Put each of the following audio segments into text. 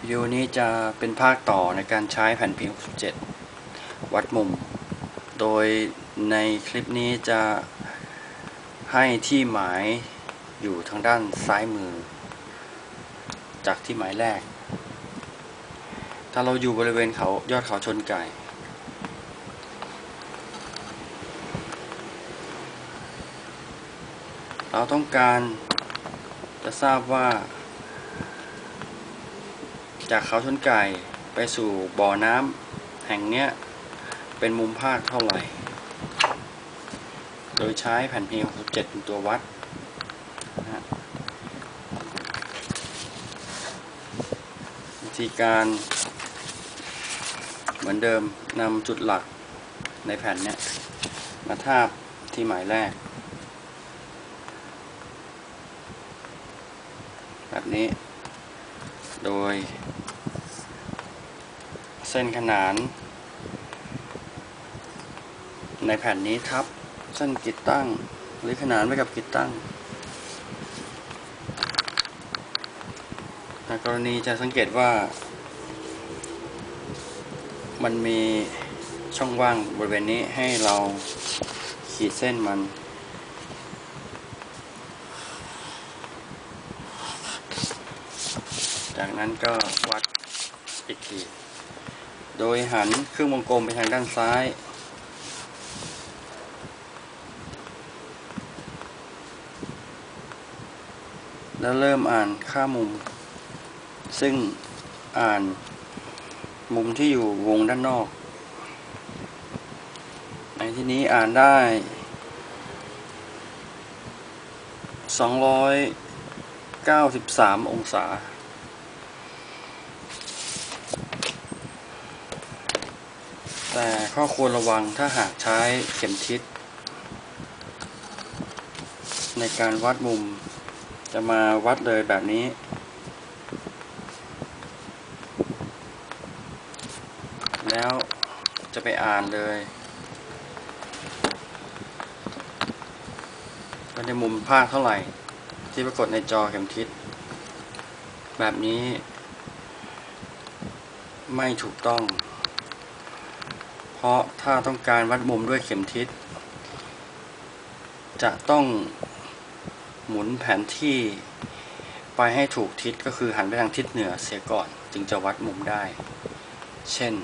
วิดีโอนี้จะเป็นภาคต่อในการใช้แผ่นพิมพ์ 67 วัดมุม โดยในคลิปนี้จะให้ที่หมายอยู่ทางด้านซ้ายมือ จากที่หมายแรก ถ้าเราอยู่บริเวณเขายอดเขาชนไก่ เราต้องการจะทราบว่า จากเขาชนไก่ไปสู่บ่อน้ำแห่งเนี้ยเป็นมุมภาคเท่าไหร่ โดยใช้แผ่นพิมพ์67เป็นตัววัดนะวิธีการ เหมือนเดิมนำจุดหลักในแผ่นเนี้ยมาทาบที่หมายแรก แบบนี้ โดย เส้นขนาน ในแผ่นนี้ทับ เส้นกิดตั้ง หรือขนานไปกับกิดตั้งในกรณีจะสังเกตว่า มันมีช่องว่างบริเวณนี้ให้เราขีดเส้นมัน จากนั้นก็วัดอีกทีโดยหันเครื่องวงกลมไปทางด้านซ้าย แล้วเริ่มอ่านค่ามุม ซึ่งอ่านมุมที่อยู่วงด้านนอก ในที่นี้อ่านได้ 293 องศา แต่ข้อควรระวังถ้าหากใช้เข็มทิศ ในการวัดมุมจะมาวัดเลยแบบนี้ แล้วจะไปอ่านเลยว่าในมุมภาคเท่าไหร่ ที่ปรากฏในจอเข็มทิศ แบบนี้ ไม่ถูกต้อง เพราะถ้าต้องการวัดมุมด้วยเข็มทิศ จะต้องหมุนแผนที่ไปให้ถูกทิศก็คือหันไปทางทิศเหนือเสียก่อนจึงจะวัดมุมได้ เช่น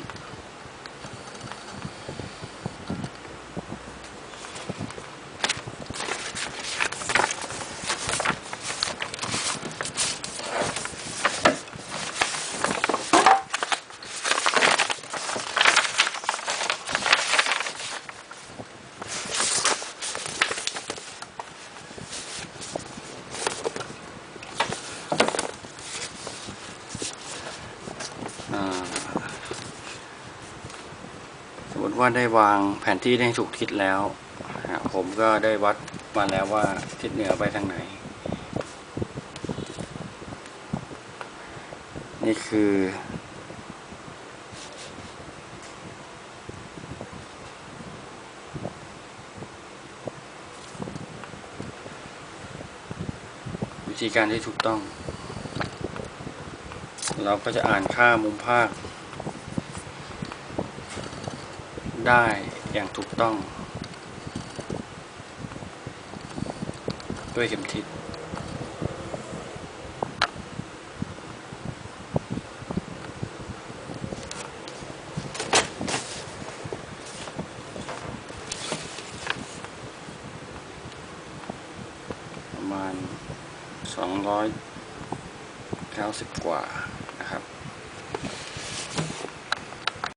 ว่าได้วางแผนที่ได้ถูกทิศแล้ว ผมก็ได้วัดมาแล้วว่าทิศเหนือไปทางไหน นี่คือ วิธีการที่ถูกต้อง เราก็จะอ่านค่ามุมภาค ได้อย่างถูกต้อง ด้วยเข็มทิศประมาณ 290 กว่านะครับ